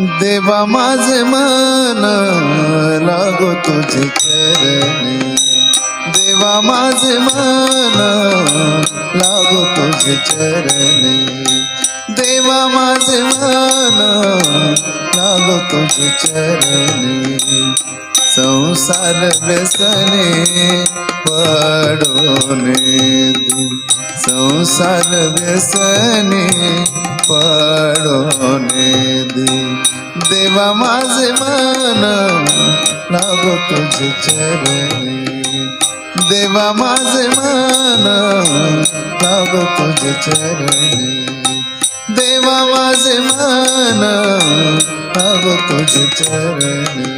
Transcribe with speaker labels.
Speaker 1: देवा माझे मन लागो तुझे चरणी. देवा माझे मन लागो तुझे चरणी. देवा माझे मन लागो तुझे चरणी. संसार व्यसने पडोने दिन संसार व्यसने पडोने दे देवा माझे मन लागो तुझे चरणे. देवा माझे मन लागो तुझे चरणी. देवा माझे मन लागो तुझे चरणे.